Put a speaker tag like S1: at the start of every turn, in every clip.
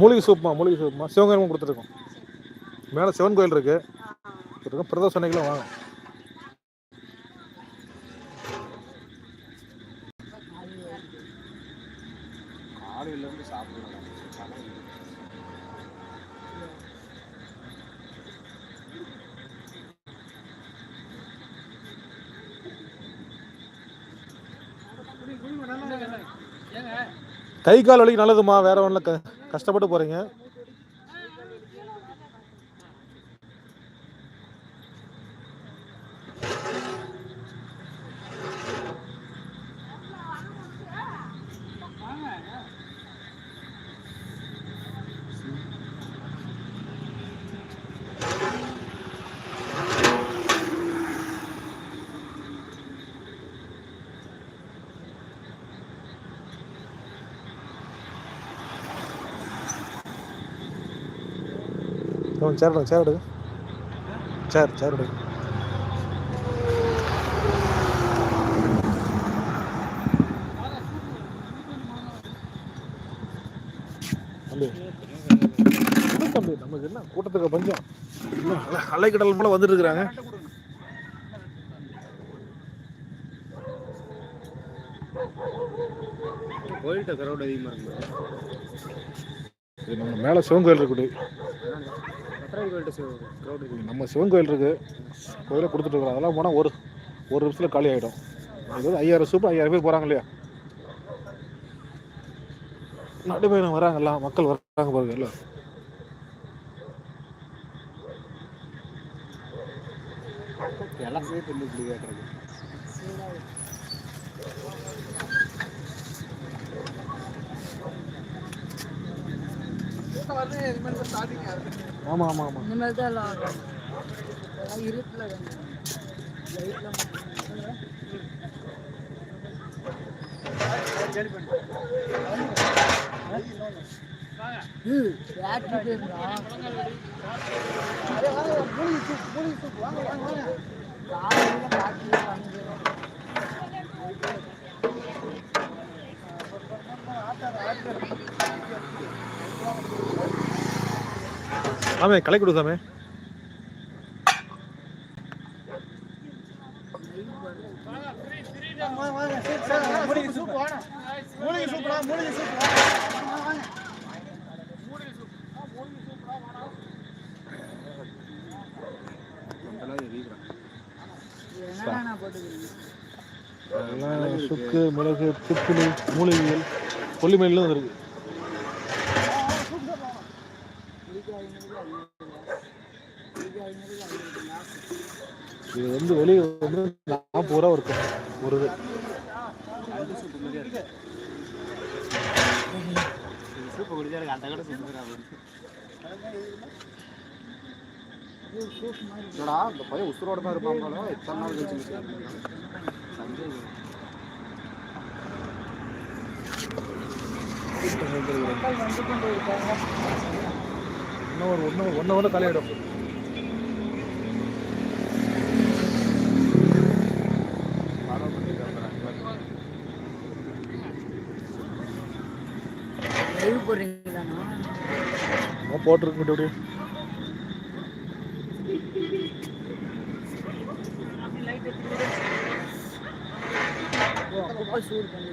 S1: மூலிகை சூப்மா மூலிகை சூப்மா சிவகங்கமும் கொடுத்துருக்கோம். மேலே சிவன் கோயில் இருக்கு. கொடுத்துருக்கோம் பிரதோஷ அன்னைக்கெல்லாம் வாங்க. கை கால் வலிக்கு நல்லதுமா? வேற ஒன்றும் க கஷ்டப்பட்டு போகிறீங்க அவன் சேர் எடுங்க, சேர் சேர் சேர் எடுங்க தம்பி. நமக்கு என்ன கூட்டத்துக்கு பஞ்சம்? அலைக்கடல் போல வந்துட்டு இருக்கிறாங்க
S2: கோயில்கிட்ட கரவுட் அதிகமாக இருக்கு.
S1: நம்ம மேலே சிவன் கோயில் இருக்குது நம்ம சிவன் கோயில் இருக்கு. கோயிலை கொடுத்துட்டு இருக்கிறோம் அதெல்லாம் போனால் ஒரு ஒரு நிமிஷத்தில் காலி ஆகிடும் இது ஐயாயிரம் சூப்பர் ஐயாயிரம் பேர் போகிறாங்க இல்லையா? நடுமையினம் வராங்கல்ல மக்கள் வராங்க பாருங்க எல்லாம்
S2: எல்லாம் சேர்த்து இன்னும்
S1: ஆமாம் ஆமாம் ஆமாம்
S3: இனிமேல் தான் எல்லாம் இருட்டில்
S1: ஆமே கலை கொடு சாமி. சுக்கு மிளகு திப்பிலி மூலிகைகள் கொல்லிமயிலும் இருக்கு இது வந்து வெளியே வந்து நாற்பது ரூபா இருக்கும் ஒரு இது.
S2: சூப்பு குடிச்சா எனக்கு அந்த கடை என்னடா இந்த பையன் உசுரோட தான் இருப்பான் போல. இத்தனை நாள் கழிச்சு சஞ்சய்
S3: மக்கள் வந்து கொண்டு இருக்காங்க.
S1: இன்னும் ஒரு ஒன்று ஒன்று
S3: லைவ் போடுறீங்களாண்ணா?
S1: நம்ம போட்டிருக்கு அப்படி
S3: ஓ அப்பப்போ சூடு பண்ணி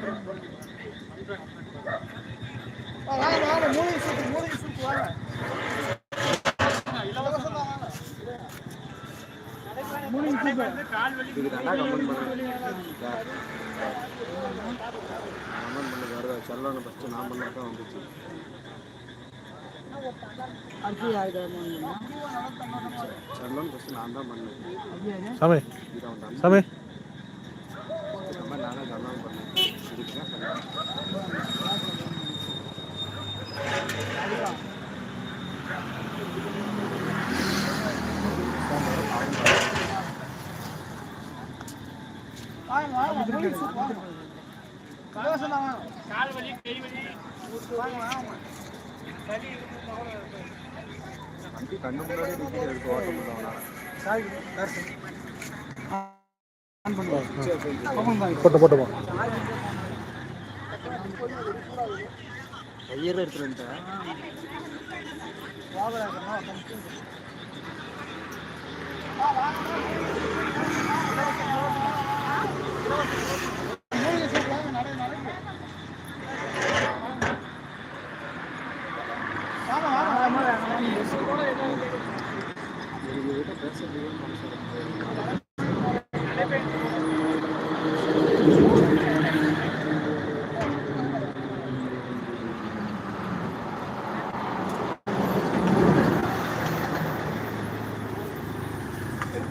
S2: கமெண்ட் பண்ணுறேன் கமெண்ட் பண்ணி வருதா செல்லணும் ஃபஸ்ட்டு நான் பண்ணது தான் வந்துச்சு செல்லணும் ஃபஸ்ட்டு நான் தான் பண்ணேன்
S1: சாமி. சாமி
S2: இந்த மாதிரி நானே செல்லணும் பண்ணேன் இதுக்கு தான் சொன்னேன் வண்டி கண்ணு முன்னாடி நிற்கிது ஓட்ட முடியல
S4: சரி சரி